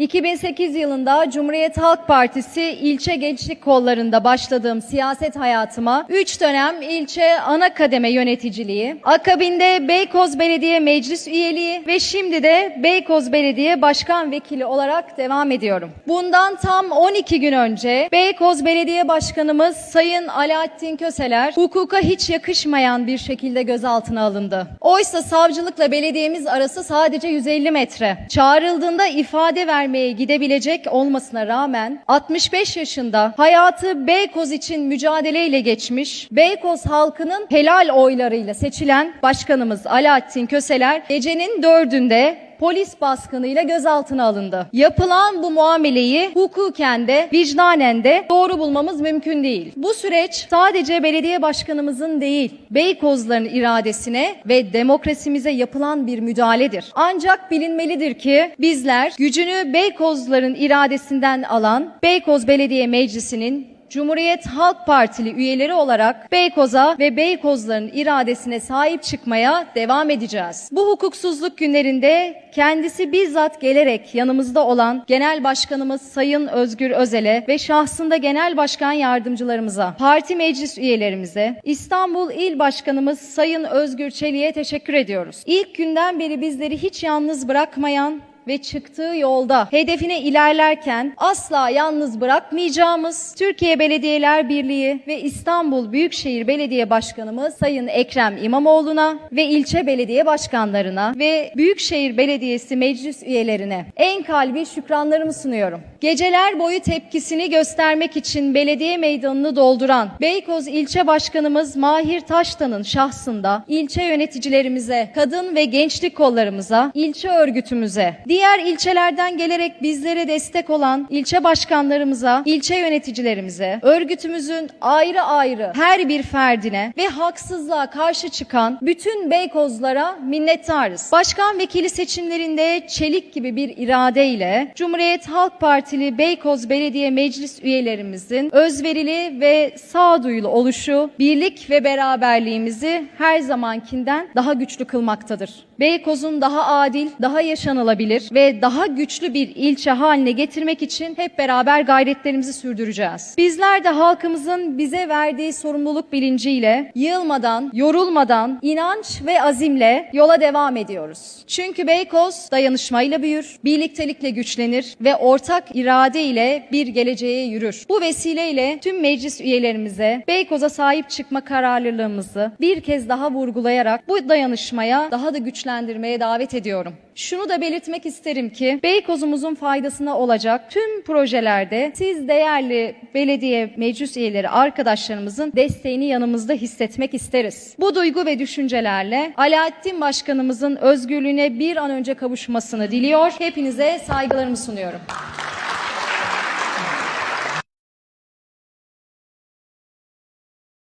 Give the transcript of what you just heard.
2008 yılında Cumhuriyet Halk Partisi ilçe gençlik kollarında başladığım siyaset hayatıma 3 dönem ilçe ana kademe yöneticiliği, akabinde Beykoz Belediye Meclis üyeliği ve şimdi de Beykoz Belediye Başkan Vekili olarak devam ediyorum. Bundan tam 12 gün önce Beykoz Belediye Başkanımız Sayın Alaaddin Köseler hukuka hiç yakışmayan bir şekilde gözaltına alındı. Oysa savcılıkla belediyemiz arası sadece 150 metre. Çağrıldığında ifade vermeye gidebilecek olmasına rağmen 65 yaşında hayatı Beykoz için mücadeleyle geçmiş, Beykoz halkının helal oylarıyla seçilen başkanımız Alaaddin Köseler gecenin dördünde polis baskınıyla gözaltına alındı. Yapılan bu muameleyi hukuken de vicdanen de doğru bulmamız mümkün değil. Bu süreç sadece belediye başkanımızın değil, Beykozların iradesine ve demokrasimize yapılan bir müdahaledir. Ancak bilinmelidir ki bizler gücünü Beykozların iradesinden alan Beykoz Belediye Meclisi'nin Cumhuriyet Halk Partili üyeleri olarak Beykoz'a ve Beykozların iradesine sahip çıkmaya devam edeceğiz. Bu hukuksuzluk günlerinde kendisi bizzat gelerek yanımızda olan Genel Başkanımız Sayın Özgür Özel'e ve şahsında Genel Başkan Yardımcılarımıza, parti meclis üyelerimize, İstanbul İl Başkanımız Sayın Özgür Çelik'e teşekkür ediyoruz. İlk günden beri bizleri hiç yalnız bırakmayan ve çıktığı yolda hedefine ilerlerken asla yalnız bırakmayacağımız Türkiye Belediyeler Birliği ve İstanbul Büyükşehir Belediye Başkanımız Sayın Ekrem İmamoğlu'na ve ilçe belediye başkanlarına ve Büyükşehir Belediyesi meclis üyelerine en kalbi şükranlarımı sunuyorum. Geceler boyu tepkisini göstermek için belediye meydanını dolduran Beykoz ilçe başkanımız Mahir Taştan'ın şahsında ilçe yöneticilerimize, kadın ve gençlik kollarımıza, ilçe örgütümüze, diğer ilçelerden gelerek bizlere destek olan ilçe başkanlarımıza, ilçe yöneticilerimize, örgütümüzün ayrı ayrı her bir ferdine ve haksızlığa karşı çıkan bütün Beykozlara minnettarız. Başkan vekili seçimlerinde çelik gibi bir iradeyle Cumhuriyet Halk Partili Beykoz Belediye Meclis üyelerimizin özverili ve sağduyulu oluşu birlik ve beraberliğimizi her zamankinden daha güçlü kılmaktadır. Beykoz'un daha adil, daha yaşanılabilir ve daha güçlü bir ilçe haline getirmek için hep beraber gayretlerimizi sürdüreceğiz. Bizler de halkımızın bize verdiği sorumluluk bilinciyle yılmadan, yorulmadan, inanç ve azimle yola devam ediyoruz. Çünkü Beykoz dayanışmayla büyür, birliktelikle güçlenir ve ortak irade ile bir geleceğe yürür. Bu vesileyle tüm meclis üyelerimize Beykoz'a sahip çıkma kararlılığımızı bir kez daha vurgulayarak bu dayanışmaya daha da güçlendirmeye davet ediyorum. Şunu da belirtmek isterim ki Beykoz'umuzun faydasına olacak tüm projelerde siz değerli belediye meclis üyeleri arkadaşlarımızın desteğini yanımızda hissetmek isteriz. Bu duygu ve düşüncelerle Alaaddin Başkanımızın özgürlüğüne bir an önce kavuşmasını diliyor. Hepinize saygılarımı sunuyorum.